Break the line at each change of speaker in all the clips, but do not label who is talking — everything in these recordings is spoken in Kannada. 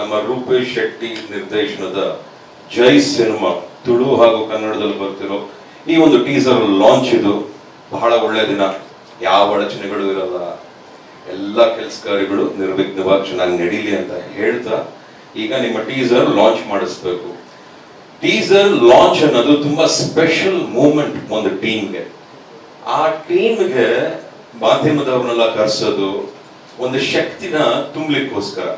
ನಮ್ಮ ರೂಪೇಶ್ ಶೆಟ್ಟಿ ನಿರ್ದೇಶನದ ಜೈ ಸಿನಿಮಾ, ತುಳು ಹಾಗೂ ಕನ್ನಡದಲ್ಲಿ ಬರ್ತಿರೋ ಈ ಒಂದು ಟೀಸರ್ ಲಾಂಚ್ ಇದು. ಬಹಳ ಒಳ್ಳೆ ದಿನ. ಯಾವ ಅಡಚಣೆಗಳು ಇರಲ್ಲ. ಎಲ್ಲ ಕೆಲಸ ಕಾರ್ಯಗಳು ನಿರ್ವಿಘ್ನವಾಗಿ ಚೆನ್ನಾಗಿ ನಡೀಲಿ ಅಂತ ಹೇಳ್ತಾ ಈಗ ನಿಮ್ಮ ಟೀಸರ್ ಲಾಂಚ್ ಮಾಡಿಸ್ಬೇಕು. ಟೀಸರ್ ಲಾಂಚ್ ಅನ್ನೋದು ತುಂಬಾ ಸ್ಪೆಷಲ್ ಮೂಮೆಂಟ್ ಒಂದು ಟೀಮ್ಗೆ ಆ ಟೀಮ್ಗೆ ಮಾಧ್ಯಮದವ್ರನ್ನೆಲ್ಲ ಕರೆಸೋದು ಒಂದು ಶಕ್ತಿನ ತುಂಬಲಿಕ್ಕೋಸ್ಕರ.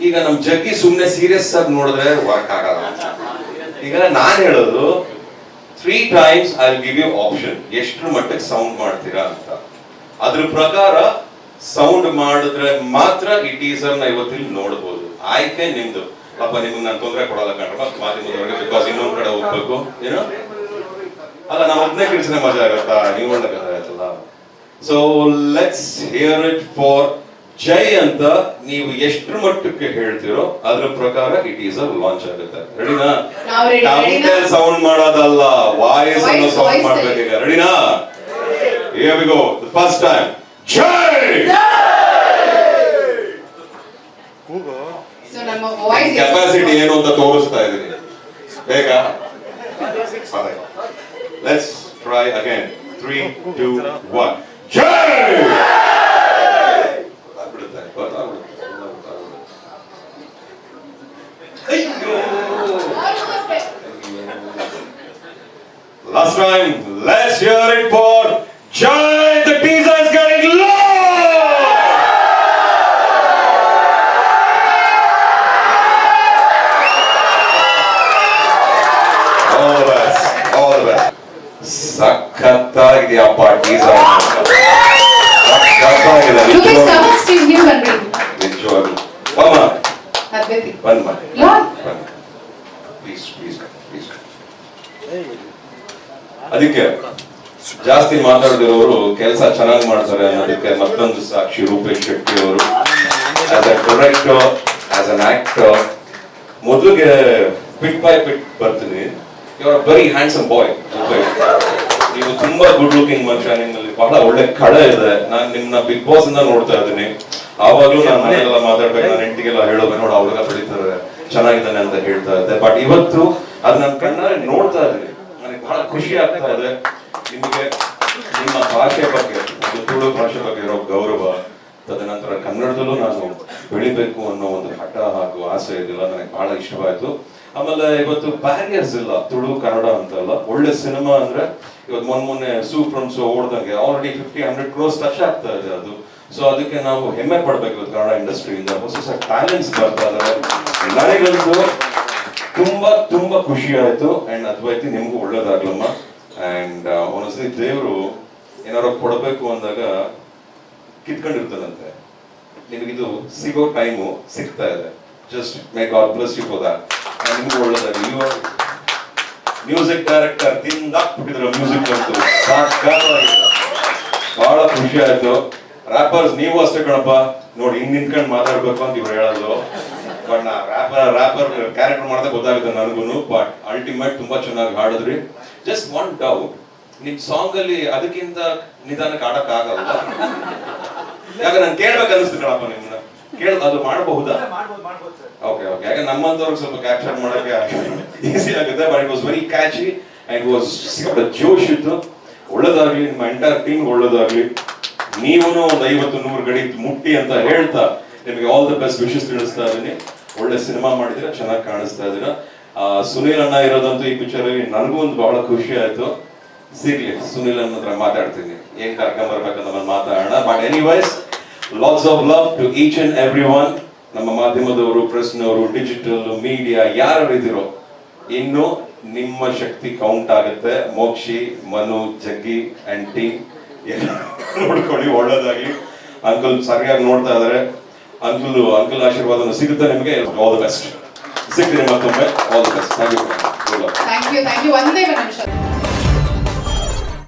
ಈಗ ನಮ್ ಜಗ್ಗಿ ಸುಮ್ನೆ ಸೀರಿಯಸ್ ಆಗಿ ನೋಡಿದ್ರೆ ವರ್ಕ್ ಆಗಲ್ಲ. ಈಗ ನಾನ್ ಹೇಳೋದು three times I give you option ಎಷ್ಟ್ರ ಮಟ್ಟಕ್ಕೆ ಸೌಂಡ್ ಮಾಡ್ತೀರಾ ಅಂತ. ಅದ್ರ ಪ್ರಕಾರ ಸೌಂಡ್ ಮಾಡಿದ್ರೆ ಮಾತ್ರ ಈ ಟೀಸರ್ನ ಇವತ್ತಿಲ್ಲಿ ನೋಡಬಹುದು ಆಯ್ಕೆ ನಿಮ್ದು. ಪಾಪ ನಿಮ್ಗೆ ನಾನು ತೊಂದರೆ ಕೊಡಲ್ಲ ಮಾಧ್ಯಮದವರೆಗೆ ಬಿಕಾಸ್ ಇನ್ನೊಂದ್ ಕಡೆ ಹೋಗ್ಬೇಕು. ಏನೋ? ಅಲ್ಲ, ನಾವು ಒಬ್ಬನೇ ಕೆಲಸನೇ ಮಜಾ ಇರುತ್ತಾ? ನೀವು ಒಳ್ಳೆ ಕಥೆ ಆಯ್ತಲ್ಲ so let's hear it for ಜೈ ಅಂತ ನೀವು ಎಷ್ಟ್ರ ಮಟ್ಟಕ್ಕೆ ಹೇಳ್ತೀರೋ ಅದ್ರ ಪ್ರಕಾರ ಇಟ್ ಈಸ್ ಲಾಂಚ್ ಆಗುತ್ತೆ. ರೆಡಿನಾ? ಸೌಂಡ್ ಮಾಡೋದಲ್ಲ ವಾಯ್ಸ್ ಅನ್ನು ಸೌಂಡ್ ಮಾಡ್ಬೇಕೀಗ ರೆಡಿನಾ here we go the first time Jai
so ನಮ್ಮ ವಾಯ್ಸ್
ಕೆಪಾಸಿಟಿ ಏನು ಅಂತ ತೋರಿಸ್ತಾ ಇದೀನಿ ಬೇಗ let's try again three two one Jai Last time, let's hear it for Jai. The teaser is getting low. All the best. All the best. ಸಖತ್ತಾಗಿದೆಯಪ್ಪ teaser ಸಖತ್ತಾಗಿದೆ
ರೂಪೇಶ್
ನಿಜವಾಗ್ಲೂ.
ಕಮನ್ ಸ್ಟೇಜ್ ನೀವು ಬನ್ರಿ
ನಿಜವಾಗ್ಲೂ ಬಮ್ಮ
ಅದ್ವೈತಿ
ಬಂದ್ ಮಾಡಿ
ಲಾ
ಪ್ಲೀಸ್ ಪ್ಲೀಸ್ ಪ್ಲೀಸ್ ಅದಕ್ಕೆ ಜಾಸ್ತಿ ಮಾತಾಡದಿರೋರು ಕೆಲಸ ಚೆನ್ನಾಗಿ ಮಾಡ್ತಾರೆ ಅನ್ನೋದಕ್ಕೆ ಮತ್ತೊಂದು ಸಾಕ್ಷಿ ರೂಪೇಶ್ ಶೆಟ್ಟಿ ಅವರು. As director as an actor ಮೊದಲಿಗೆ ಪಿಟ್ ಬೈ ಪಿಟ್ ಬರ್ತೀನಿ. ಇವರ ವೆರಿ ಹ್ಯಾಂಡ್ಸಮ್ ಬಾಯ್ ನೀವು ತುಂಬಾ ಗುಡ್ ಲುಕಿಂಗ್ ಮನುಷ್ಯ, ನಿಮ್ಮಲ್ಲಿ ಬಹಳ ಒಳ್ಳೆ ಕಳೆ ಇದೆ. ನಾನು ನಿಮ್ಮ ಬಿಗ್ ಬಾಸ್ ಇಂದ ನೋಡ್ತಾ ಇದ್ದೀನಿ. ಆವಾಗಲೂ ನಾನು ಮನೆಯಲ್ಲ ಮಾತಾಡ್ಬೇಕು ನನ್ನ ಹೆಂಡತಿಗೆಲ್ಲ ಹೇಳೋದು, ನೋಡು ಅವ್ರಿಗ ಬೆಳಿತಾರೆ, ಚೆನ್ನಾಗಿದ್ದಾನೆ ಅಂತ ಹೇಳ್ತಾ ಇದ್ದೆ. ಬಟ್ ಇವತ್ತು ಅದು ನನ್ನ ಕಣ್ಣಾರೆ ನೋಡ್ತಾ ಇದ್ದೀನಿ. ಬಹಳ ಖುಷಿ ಆಗ್ತಾ ಇದೆ. ನಿಮಗೆ ನಿಮ್ಮ ಭಾಷೆ ಬಗ್ಗೆ, ಒಂದು ತುಳು ಭಾಷೆ ಬಗ್ಗೆ ಇರೋ ಗೌರವ, ತದನಂತರ ಕನ್ನಡದಲ್ಲೂ ನಾನು ಬೆಳಿಬೇಕು ಅನ್ನೋ ಒಂದು ಹಠ ಹಾಗೂ ಆಸೆ ಇದೆಲ್ಲ ನನಗೆ ಬಹಳ ಇಷ್ಟವಾಯಿತು. ಆಮೇಲೆ ಇವತ್ತು ಬ್ಯಾರಿಯರ್ಸ್ ಇಲ್ಲ, ತುಳು, ಕನ್ನಡ ಅಂತ ಅಲ್ಲ. ಒಳ್ಳೆ ಸಿನಿಮಾ ಅಂದ್ರೆ ಇವತ್ತು ಮೊನ್ನೆ ಮೊನ್ನೆ Su from So ಓಡ್ದಂಗೆ already fifty hundred crores touch ಆಗ್ತಾ ಇದೆ ಅದು. ಸೊ ಅದಕ್ಕೆ ನಾವು ಹೆಮ್ಮೆ ಪಡ್ಬೇಕು ಇವತ್ತು ಕನ್ನಡ ಇಂಡಸ್ಟ್ರಿಯಿಂದ ಹೊಸ ಹೊಸ ಟ್ಯಾಲೆಂಟ್ಸ್ ಬರ್ತಾ ಇದಾರೆ ನನಗಂತೂ ತುಂಬಾ ತುಂಬಾ ಖುಷಿ ಆಯ್ತು. ಅಂಡ್ ಅದ್ವೈತಿ ನಿಮ್ಗೂ ಒಳ್ಳೇದಾಗ್ಲಮ್ಮ. ಅಂಡ್ ಒಂದೊಂದ್ಸತಿ ದೇವರು ಏನಾರು ಕೊಡಬೇಕು ಅಂದಾಗ ಕಿತ್ಕೊಂಡಿರ್ತದಂತೆ ಇದು ಸಿಗೋ ಟೈಮು ಸಿಗ್ತಾ ಇದೆ. Just make our plus you ಹೋದ ನಿಮ್ಗೂ ಒಳ್ಳೇದಾಗಲಿ. ನೀವು ಮ್ಯೂಸಿಕ್ ಡೈರೆಕ್ಟರ್ ತಿಂದಾಕ್ಬಿಟ್ಟಿದ್ರು ಮ್ಯೂಸಿಕ್ ಅಂತೂ. ಸಾಕಾಗಿದೆ ಬಹಳ ಖುಷಿ ಆಯ್ತು. ರಾಪರ್ಸ್ ನೀವು ಅಷ್ಟೇ ಕಣಪ್ಪ. ನೋಡಿ, ಹಿಂಗ್ ನಿಂತ್ಕೊಂಡು ಮಾತಾಡ್ಬೇಕು ಅಂತ ಇವ್ರು ಹೇಳೋದು. ಬಟ್ ನಾ ರ್ಯಾಪರ್ ರ್ಯಾಪರ್ ಕ್ಯಾರೆಕ್ಟರ್ ಮಾಡ್ದೆ ಗೊತ್ತಾಗುತ್ತೆ ನನಗೂ ಬಟ್ ಅಲ್ಟಿಮೇಟ್ ತುಂಬಾ ಚೆನ್ನಾಗಿ ಹಾಡಿದ್ರಿ. ಜಸ್ಟ್ ಒನ್ ಡೌಟ್ ನಿಮ್ ಸಾಂಗ್ ಅಲ್ಲಿ ಅದಕ್ಕಿಂತ ನಿಧಾನಕ್ಕೆ ಆಡಕ್ ಆಗಲ್ಲ ಯಾಕೆ ನಾನು ಕೇಳ್ಬೇಕು ಅನಿಸ್ತು ಕಣಪ್ಪ ನಿಮ್ಮನ್ನ ಕೇಳ ಅದು ಮಾಡಬಹುದಾ? ಓಕೆ ಓಕೆ ಯಾಕೆ ನಮ್ಮಂತವ್ರಿಗೆ ಸ್ವಲ್ಪ ಕ್ಯಾಪ್ಚರ್ ಮಾಡಕ್ಕೆ ಈಸಿ ಆಗುತ್ತೆ but it was very catchy and was ಜೋಶ್ ಇತ್ತು. ಒಳ್ಳೇದಾಗ್ಲಿ ನಿಮ್ಮ ಎಂಟೈರ್ ಟೀಮ್ ಒಳ್ಳೇದಾಗ್ಲಿ. ನೀವು ಒಂದು ಐವತ್ತು ನೂರು ಗಡಿ ಮುಟ್ಟಿ ಅಂತ ಹೇಳ್ತಾ ನಿಮಗೆ ಆಲ್ ದ ಬೆಸ್ಟ್ ವಿಶಸ್ ತಿಳಿಸ್ತಾ ಇದೀನಿ ಒಳ್ಳೆ ಸಿನಿಮಾ ಮಾಡಿದಿರ ಚೆನ್ನಾಗಿ ಕಾಣಿಸ್ತಾ ಇದೀರ ಆ, ಸುನೀಲ್ ಅಣ್ಣ ಇರೋದಂತೂ ಈ ಪಿಕ್ಚರ್ ಅಲ್ಲಿ ನನಗೂ ಒಂದು ಬಹಳ ಖುಷಿ ಆಯ್ತು. ಸಿಗ್ಲಿ ಸುನೀಲ್ ಅಣ್ಣ ಹತ್ರ ಮಾತಾಡ್ತೀನಿ. ಏನ್ ಕರ್ಕೊಂಡ್ ಬರ್ಬೇಕಂತ ನಾನು ಮಾತಾಡೋಣ. But anyways lots of love to each and every one ನಮ್ಮ ಮಾಧ್ಯಮದವರು ಪ್ರೆಸ್ನವರು ಡಿಜಿಟಲ್ ಮೀಡಿಯಾ ಯಾರು ಇದಿರೋ ಇನ್ನು ನಿಮ್ಮ ಶಕ್ತಿ ಕೌಂಟ್ ಆಗುತ್ತೆ. ಮೋಕ್ಷಿ ಮನು ಜಗ್ಗಿ ಅಂಡ್ ಎಲ್ಲ ನೋಡ್ಕೊಳ್ಳಿ ಒಳ್ಳೇದಾಗಿ ಅಂಕಲ್ ಸರಿಯಾಗಿ ನೋಡ್ತಾ ಇದಾರೆ ಅಂಕಲ್ ಅಂಕಲ್ ಆಶೀರ್ವಾದ ಸಿಗುತ್ತೆ ನಿಮಗೆ. ಆಲ್ ದ ಬೆಸ್ಟ್ ಸಿಗ್ತೀನಿ ಮತ್ತೊಮ್ಮೆ. All the
best thank you thank you ಒಂದು ನಿಮಿಷ.